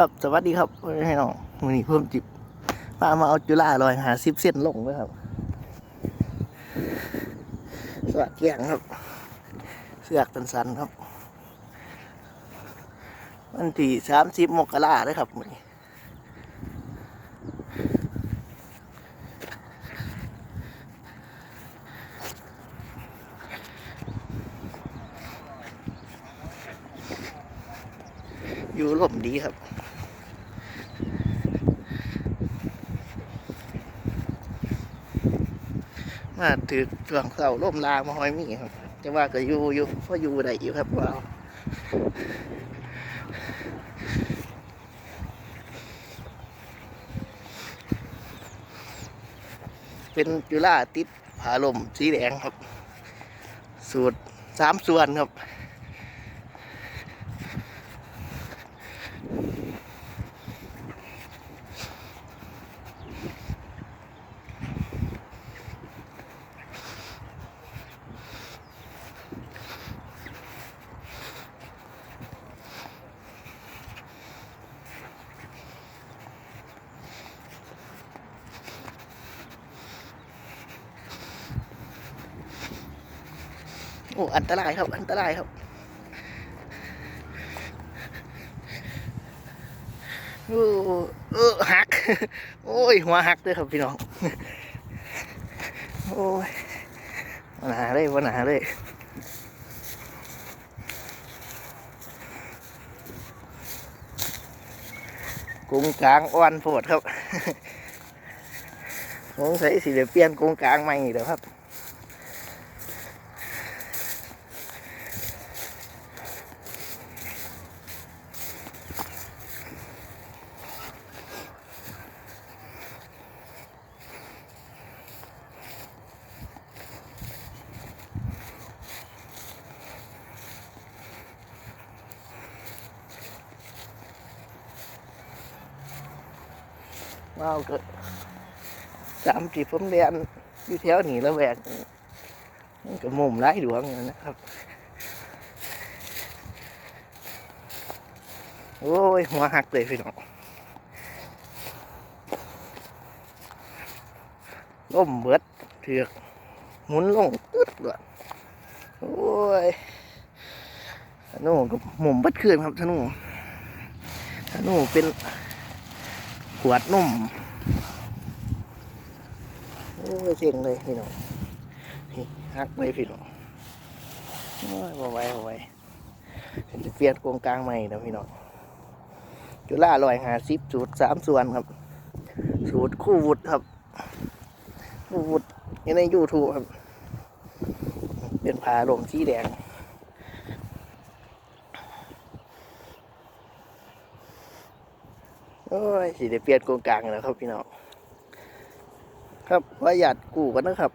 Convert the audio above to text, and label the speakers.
Speaker 1: ครับสวัสดีครับให้น้องมือนี้เพิ่มจิบพามาเอาจุฬาลอยหาซิบเส้นลงด้วยครับ สวัสดีครับ เสือกตันสันครับ วันที่สามสิบมกราเลยครับมือนี้อยู่ลมดีครับ มาถือช่วงเสาล่มลางมาหอยมีครับแต่ว่าก็อยู่อยู่เพราะอยู่ได้อยู่ครับว่าเป็นจุฬาติดผาลมสีแดงครับ สูตรสามส่วนครับ โอ้อันตรายครับอันตรายครับโอ้เออหัก โอ้ยหัวหักเลยครับพี่น้องโอ้ยปัญหาเลยปัญหาเลยกุ้งกลางอ่อนโพดครับสงสัยสิเดี๋ยวเปลี่ยนกุ้งกลางใหม่เดี๋ยวครับ ว้าวก็ตามที่ผมเรียนอยู่แถวหนีล้วแวกมันก็มุมไร้ดวงนะครับ โอ้ย หัวหักเลยพี่น้องล่มเบิดเถือกหมุนลงตึ๊ดเลยโอ้ยธนูก็หมุมบัดคืนครับธนูธนูเป็น วดนุ่มโอ้ยเสียงเลยพี่น้องนี่หักเลยพี่น้องโอ้ยมาไว้มาไว้ฉันจะเปลี่ยนโครงกลางใหม่นะพี่น้องจุฬาลอยหาซิปสูตรสามส่วนครับ สูตรคู่วุฒครับ คู่วุฒอยู่ในยูทูบครับ เป็นผาลมสีแดง โอ้ยสีเดเปลี่ยนโครงกลางแล้วครับพี่น้องครับว่าหยัดกูกันนะครับ